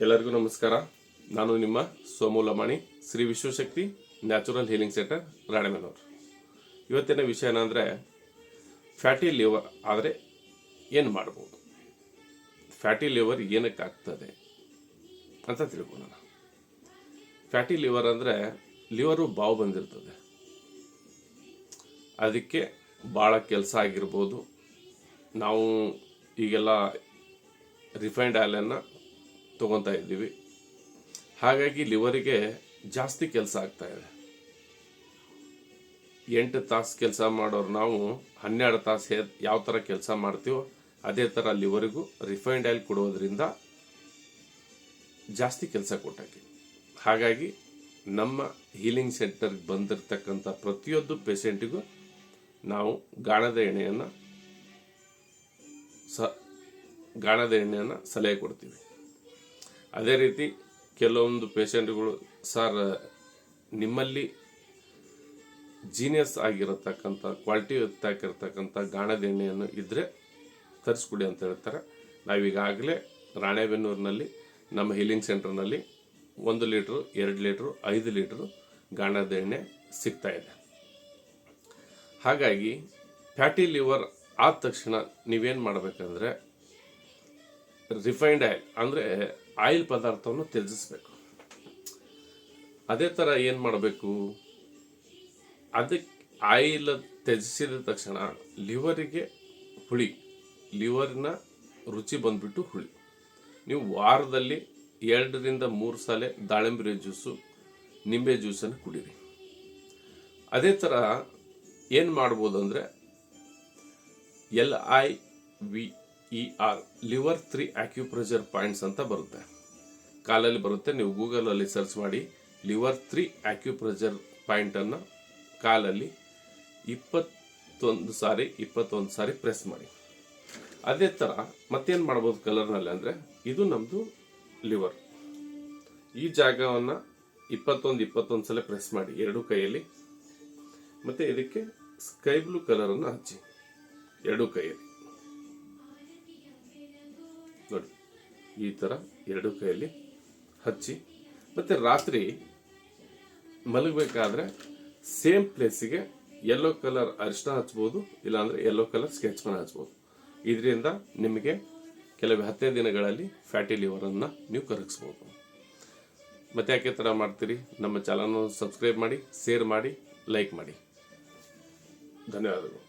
ಎಲ್ಲರಿಗೂ ನಮಸ್ಕಾರ. ನಾನು ನಿಮ್ಮ Somu Lamani, Shri Vishwashakti natural healing centre, Ranebennur. ಇವತ್ತಿನ ವಿಷಯ ಏನಂದರೆ, ಫ್ಯಾಟಿ ಲಿವರ್ ಆದರೆ ಏನು ಮಾಡ್ಬೋದು? ಫ್ಯಾಟಿ ಲಿವರ್ ಏನಕ್ಕೆ ಆಗ್ತದೆ ಅಂತ ತಿಳ್ಕೊಳ್ಳೋಣ. ಫ್ಯಾಟಿ ಲಿವರ್ ಅಂದರೆ ಲಿವರು ಬಾವು ಬಂದಿರ್ತದೆ. ಅದಕ್ಕೆ ಭಾಳ ಕೆಲಸ ಆಗಿರ್ಬೋದು. ನಾವು ಈಗೆಲ್ಲ ರಿಫೈನ್ಡ್ ಆಯಿಲನ್ನು ತೊಗೊತಾ ಇದ್ದೀವಿ ಹಾಗಾಗಿ ಲಿವರಿಗೆ ಜಾಸ್ತಿ ಕೆಲಸ ಆಗ್ತಾ ಇದೆ. ಎಂಟು ತಾಸು ಕೆಲಸ ಮಾಡೋರು ನಾವು, ಹನ್ನೆರಡು ತಾಸು ಹೇ, ಯಾವ ಥರ ಕೆಲಸ ಮಾಡ್ತೀವೋ ಅದೇ ಥರ ಲಿವರಿಗೂ ರಿಫೈನ್ಡ್ ಆಯಿಲ್ ಕೊಡೋದ್ರಿಂದ ಜಾಸ್ತಿ ಕೆಲಸ ಕೊಟ್ಟಾಗಿ ಹಾಗಾಗಿ ನಮ್ಮ ಹೀಲಿಂಗ್ ಸೆಂಟರ್ಗೆ ಬಂದಿರತಕ್ಕಂಥ ಪ್ರತಿಯೊಂದು ಪೇಷೆಂಟಿಗೂ ನಾವು ಗಾಣದ ಎಣ್ಣೆಯನ್ನು ಸ, ಗಾಣದ ಎಣ್ಣೆಯನ್ನು ಸಲಹೆ ಕೊಡ್ತೀವಿ. ಅದೇ ರೀತಿ ಕೆಲವೊಂದು ಪೇಷಂಟ್ಗಳು, ಸರ್, ನಿಮ್ಮಲ್ಲಿ ಜೀನಿಯಸ್ ಆಗಿರತಕ್ಕಂಥ, ಕ್ವಾಲಿಟಿ ಆಗಿರತಕ್ಕಂಥ ಗಾಣದ ಎಣ್ಣೆಯನ್ನು ಇದ್ದರೆ ತರಿಸ್ಕೊಡಿ ಅಂತ ಹೇಳ್ತಾರೆ. ನಾವೀಗಾಗಲೇ ರಾಣೆಬೆನ್ನೂರಿನಲ್ಲಿ, ನಮ್ಮ ಹೀಲಿಂಗ್ ಸೆಂಟರ್ನಲ್ಲಿ ಒಂದು ಲೀಟ್ರು, ಎರಡು ಲೀಟ್ರು, ಐದು ಲೀಟ್ರು ಗಾಣದ ಎಣ್ಣೆ ಸಿಗ್ತಾ ಇದೆ. ಹಾಗಾಗಿ ಫ್ಯಾಟಿ ಲಿವರ್ ಆದ ತಕ್ಷಣ ನೀವೇನು ಮಾಡಬೇಕಂದ್ರೆ, ರಿಫೈನ್ಡ್ ಆಯಿಲ್ ಅಂದರೆ ಆಯಿಲ್ ಪದಾರ್ಥವನ್ನು ತ್ಯಜಿಸಬೇಕು. ಅದೇ ಥರ ಏನು ಮಾಡಬೇಕು? ಅದಕ್ಕೆ ಆಯಿಲ್ ತ್ಯಜಿಸಿದ ತಕ್ಷಣ ಲಿವರಿಗೆ ಹುಳಿ, ಲಿವರ್ನ ರುಚಿ ಬಂದ್ಬಿಟ್ಟು ಹುಳಿ. ನೀವು ವಾರದಲ್ಲಿ ಎರಡರಿಂದ ಮೂರು ಸಲ ದಾಳಿಂಬೆ ಜ್ಯೂಸು, ನಿಂಬೆ ಜ್ಯೂಸನ್ನು ಕುಡೀರಿ. ಅದೇ ಥರ ಏನು ಮಾಡ್ಬೋದು ಅಂದರೆ L I V E R liver three acupressure points ಅಂತ ಬರುತ್ತೆ. ಕಾಲಲ್ಲಿ ಬರುತ್ತೆ, ನೀವು ಗೂಗಲಲ್ಲಿ ಸರ್ಚ್ ಮಾಡಿ ಲಿವರ್ ತ್ರೀ ಆಕ್ಯುಪ್ರೆಷರ್ ಪಾಯಿಂಟನ್ನು ಕಾಲಲ್ಲಿ ಇಪ್ಪತ್ತೊಂದು ಸಾರಿ ಇಪ್ಪತ್ತೊಂದು ಸಾರಿ ಪ್ರೆಸ್ ಮಾಡಿ. ಅದೇ ಥರ ಮತ್ತೇನು ಮಾಡ್ಬೋದು ಕಲರ್ನಲ್ಲಿ ಅಂದರೆ ಇದು ನಮ್ಮದು ಲಿವರ್. ಈ ಜಾಗವನ್ನು ಇಪ್ಪತ್ತೊಂದು ಇಪ್ಪತ್ತೊಂದು ಸಲ ಪ್ರೆಸ್ ಮಾಡಿ, ಎರಡು ಕೈಯಲ್ಲಿ. ಮತ್ತು ಇದಕ್ಕೆ ಸ್ಕೈ ಬ್ಲೂ ಕಲರನ್ನು ಹಚ್ಚಿ. ಎರಡು ಕೈಯಲ್ಲಿ. ನೋಡಿ, ಈ ಥರ ಎರಡು ಕೈಯಲ್ಲಿ ಹಚ್ಚಿ, ಮತ್ತು ರಾತ್ರಿ ಮಲಗಬೇಕಾದ್ರೆ ಸೇಮ್ ಪ್ಲೇಸಿಗೆ ಯೆಲ್ಲೋ ಕಲರ್ ಅರಿಶಿನ ಹಚ್ಬೋದು, ಇಲ್ಲಾಂದರೆ ಯೆಲ್ಲೋ ಕಲರ್ ಸ್ಕೆಚ್ ಮನೆ ಹಚ್ಬೋದು. ಇದರಿಂದ ನಿಮಗೆ ಕೆಲವು ಹತ್ತನೇ ದಿನಗಳಲ್ಲಿ ಫ್ಯಾಟಿ ಲಿವರನ್ನು ನೀವು ಕರಗಿಸ್ಬೋದು. ಮತ್ತೆ ಯಾಕೆ ಥರ ಮಾಡ್ತೀರಿ? ನಮ್ಮ ಚಾನಲನ್ನು ಸಬ್ಸ್ಕ್ರೈಬ್ ಮಾಡಿ ಶೇರ್ ಮಾಡಿ ಲೈಕ್ ಮಾಡಿ. ಧನ್ಯವಾದಗಳು.